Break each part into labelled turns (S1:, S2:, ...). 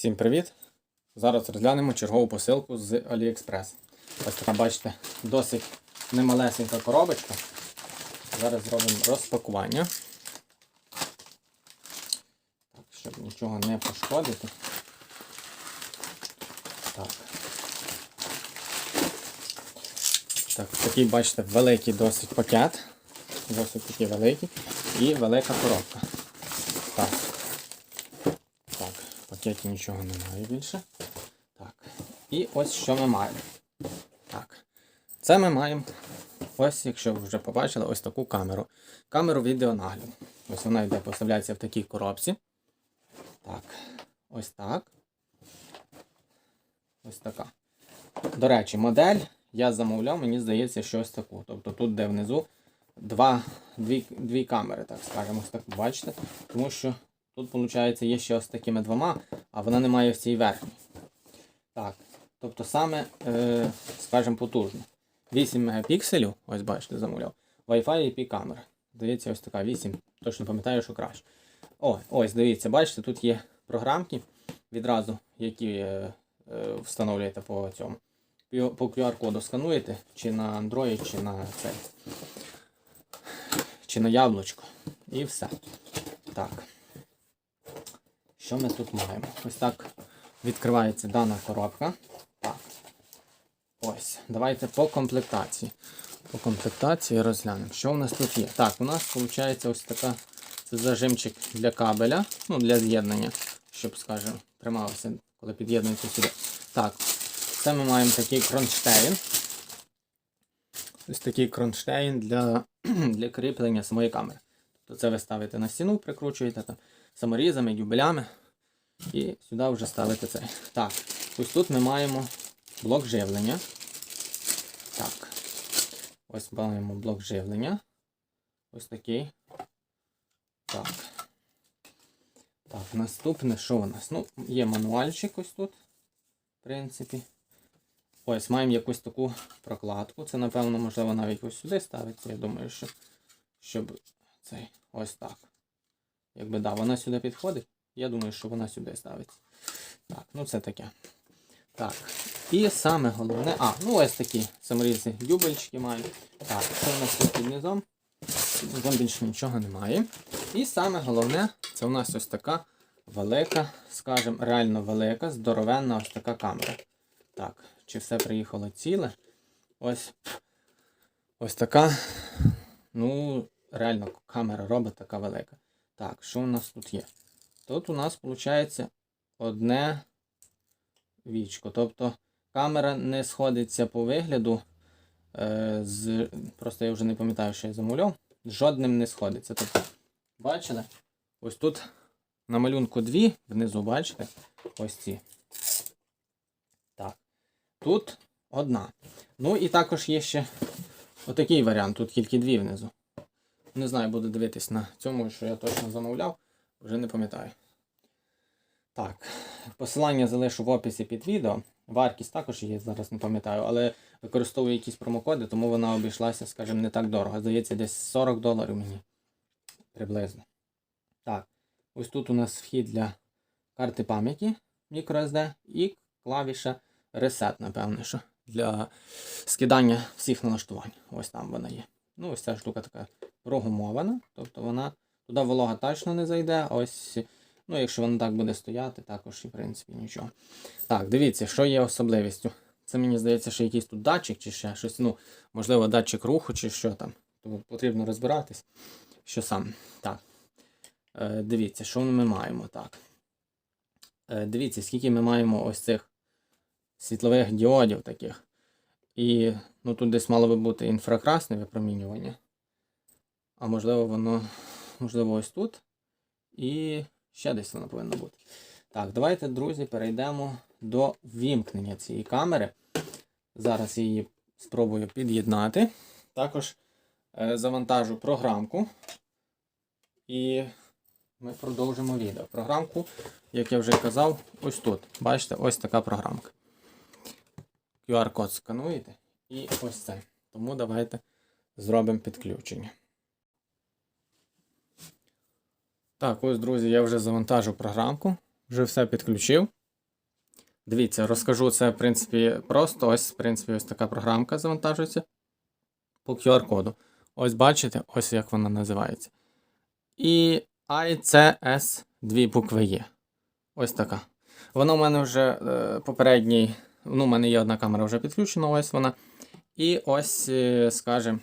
S1: Всім привіт! Зараз розглянемо чергову посилку з AliExpress. Ось така, бачите, досить немалесенька коробочка. Зараз зробимо розпакування. Так, щоб нічого не пошкодити. Так. Так, такий, бачите, великий досить пакет. Досить такий великий. І велика коробка. Так. Пакеті нічого немає більше. Так. І ось що ми маємо. Так. Це ми маємо. Ось, якщо ви вже побачили, ось таку камеру. Камеру відеонагляду. Ось вона йде, поставляється в такій коробці. Так. Ось так. Ось така. До речі, модель я замовляв, мені здається, що ось таку. Тобто тут, де внизу, два, дві, дві камери, так скажемо, ось так бачите. Тому що тут, виходить, є ще ось такими двома, а вона не має в цій верхній. Так. Тобто саме, е, скажімо, потужно. 8 мегапікселів, ось бачите, замовляв. Wi-Fi IP камера. Дивіться, ось така 8. Точно пам'ятаю, що краще. О, ось, дивіться, бачите, тут є програмки відразу, які е, е, встановлюєте по цьому. По QR-коду скануєте, чи на Android, чи на цей. Чи на яблучко. І все. Так. Що ми тут маємо? Ось так відкривається дана коробка. Так. Ось. Давайте по комплектації. По комплектації розглянемо. Що у нас тут є? Так, у нас виходить ось така це зажимчик для кабеля, ну для з'єднання, щоб, скажімо, трималося, коли під'єднується сюди. Так, це ми маємо такий кронштейн. Ось такий кронштейн для, для кріплення самої камери. Тобто це ви ставите на стіну, прикручуєте там саморізами, дюбелями. І сюди вже ставите цей. Так, ось тут ми маємо блок живлення. Так. Ось маємо блок живлення. Ось такий. Так. Так, наступне, що у нас? Ну, є мануальчик ось тут, в принципі. Ось маємо якусь таку прокладку. Це, напевно, можливо, навіть ось сюди ставиться. Я думаю, що щоб цей ось так. Якби да, вона сюди підходить. Я думаю, що вона сюди ставиться. Так, ну це таке. Так. І саме головне. А, ну ось такі саморізи дюбельчики мають. Так, що у нас тут під низом? Низом більше нічого немає. І саме головне, це у нас ось така велика, скажімо, реально велика, здоровенна ось така камера. Так, чи все приїхало ціле? Ось ось така. Ну, реально камера робить така велика. Так, що у нас тут є? Тут у нас виходить одне вічко. Тобто камера не сходиться по вигляду. Е, з, Просто я вже не пам'ятаю, що я замовляв. З Жодним не сходиться. Тобто, бачили? Ось тут на малюнку дві, внизу, бачите? Ось ці. Так. Тут одна. Ну і також є ще отакий варіант. Тут тільки дві внизу. Не знаю, буду дивитись на цьому, що я точно замовляв. Вже не пам'ятаю. Так, посилання залишу в описі під відео. Вартість також є, зараз не пам'ятаю, але використовую якісь промокоди, тому вона обійшлася, скажімо, не так дорого. Здається, десь 40 доларів мені приблизно. Так, ось тут у нас вхід для карти пам'яті microSD і клавіша Reset, напевно, що для скидання всіх налаштувань. Ось там вона є. Ну, ось ця штука така прогумована, тобто вона туди волога точно не зайде. Ось, ну, якщо вона так буде стояти, також і в принципі нічого. Так, дивіться, що є особливістю. Це мені здається, що якийсь тут датчик чи ще щось, ну, можливо, датчик руху чи що там. Тому потрібно розбиратись, що сам. Так. Е, дивіться, що ми маємо так. Е, дивіться, скільки ми маємо ось цих світлових діодів таких. І ну, тут десь мало би бути інфракрасне випромінювання. А можливо, воно, можливо, ось тут. І ще десь воно повинно бути. Так, давайте, друзі, перейдемо до вімкнення цієї камери. Зараз її спробую під'єднати. Також е, завантажу програмку. І ми продовжимо відео. Програмку, як я вже казав, ось тут. Бачите, ось така програмка. QR-код скануєте і ось це. Тому давайте зробимо підключення. Так, ось, друзі, я вже завантажив програмку, вже все підключив. Дивіться, розкажу це, в принципі, просто. Ось, в принципі, ось така програмка завантажується по QR-коду. Ось бачите, ось як вона називається. І ICS дві букви є. Ось така. Вона у мене вже е, попередній. Ну, у мене є одна камера вже підключена, ось вона. І ось, е, скажімо,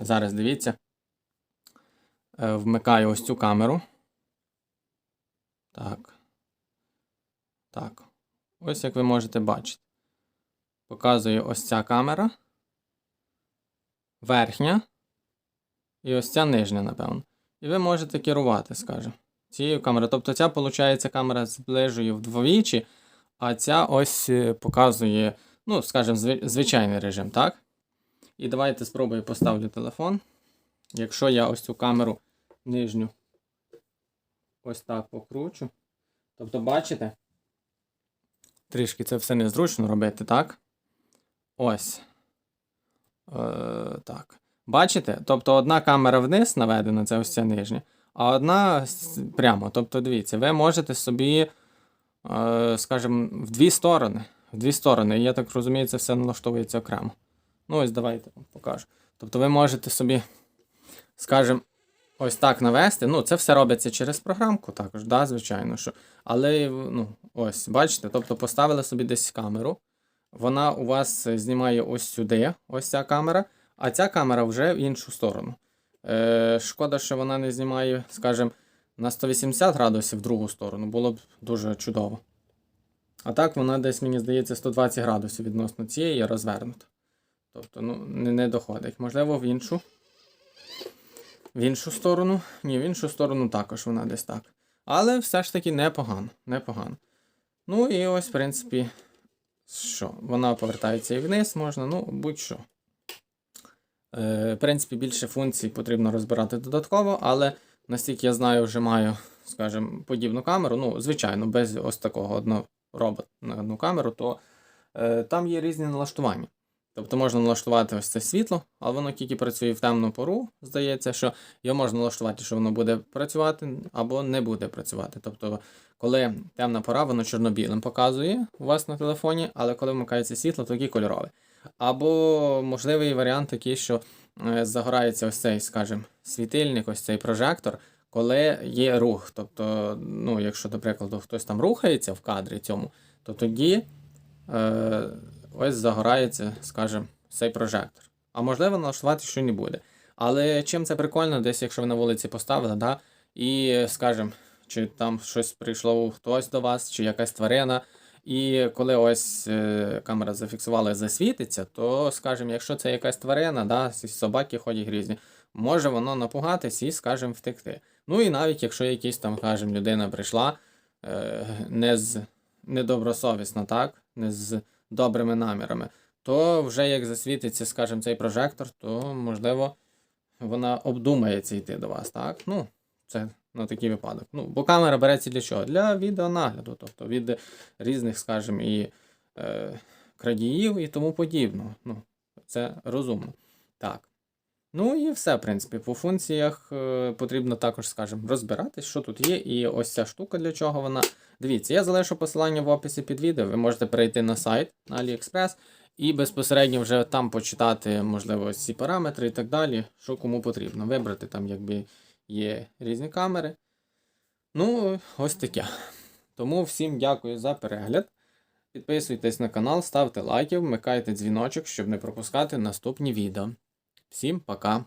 S1: зараз дивіться. Е, вмикаю ось цю камеру. Так. Так. Ось як ви можете бачити. Показую ось ця камера. Верхня. І ось ця нижня, напевно. І ви можете керувати, скажімо, цією камерою. Тобто ця, виходить, камера зближує вдвічі, а ця ось е, показує, ну, скажімо, зви- звичайний режим, так? І давайте спробую поставлю телефон. Якщо я ось цю камеру нижню ось так покручу. Тобто, бачите? Трішки це все незручно робити, так? Ось. Е, так. Бачите? Тобто одна камера вниз наведена, це ось ця нижня, а одна прямо. Тобто, дивіться, ви можете собі, е, скажімо, в дві сторони. В дві сторони. Я так розумію, це все налаштовується окремо. Ну, ось давайте покажу. Тобто ви можете собі, скажімо, ось так навести. Ну, це все робиться через програмку також, да, звичайно. що. Але, ну, ось, бачите, тобто поставили собі десь камеру. Вона у вас знімає ось сюди, ось ця камера, а ця камера вже в іншу сторону. Е, шкода, що вона не знімає, скажімо, на 180 градусів в другу сторону, було б дуже чудово. А так вона десь, мені здається, 120 градусів відносно цієї розвернута. Тобто, ну, не, не доходить. Можливо, в іншу. В іншу сторону. Ні, в іншу сторону також вона десь так. Але все ж таки непогано. непогано. Ну і ось, в принципі, що? Вона повертається і вниз можна, ну, будь-що. Е, в принципі, більше функцій потрібно розбирати додатково, але настільки я знаю, вже маю, скажімо, подібну камеру. Ну, звичайно, без ось такого одного робот на одну камеру, то е, там є різні налаштування. Тобто можна налаштувати ось це світло, але воно тільки працює в темну пору. Здається, що його можна налаштувати, що воно буде працювати або не буде працювати. Тобто, коли темна пора, воно чорно-білим показує у вас на телефоні, але коли вмикається світло, тоді кольорове. Або можливий варіант такий, що е, загорається ось цей, скажімо, світильник, ось цей прожектор, коли є рух. Тобто, ну, якщо, до прикладу, хтось там рухається в кадрі цьому, то тоді е, ось загорається, скажімо, цей прожектор. А можливо, налаштувати що не буде. Але чим це прикольно, десь якщо ви на вулиці поставили, да, і, скажімо, чи там щось прийшло хтось до вас, чи якась тварина. І коли ось е, камера зафіксувала засвітиться, то, скажімо, якщо це якась тварина, да, собаки ходять грізні, може воно напугатись і, скажімо, втекти. Ну і навіть якщо якась там, скажімо, людина прийшла е, не з недобросовісно, так, не з добрими намірами, то вже як засвітиться, скажімо, цей прожектор, то можливо вона обдумається йти до вас, так? Ну, це на такий випадок. Ну, бо камера береться для чого? Для відеонагляду, тобто від різних, скажімо, і е, крадіїв і тому подібного. Ну, це розумно. Так. Ну і все, в принципі, по функціях е, потрібно також, скажімо, розбиратись, що тут є, і ось ця штука для чого вона. Дивіться, я залишу посилання в описі під відео. Ви можете перейти на сайт на AliExpress і безпосередньо вже там почитати, можливо, ось ці параметри і так далі, що кому потрібно. Вибрати там, якби є різні камери. Ну, ось таке. Тому всім дякую за перегляд. Підписуйтесь на канал, ставте лайки, вмикайте дзвіночок, щоб не пропускати наступні відео. Всім пока!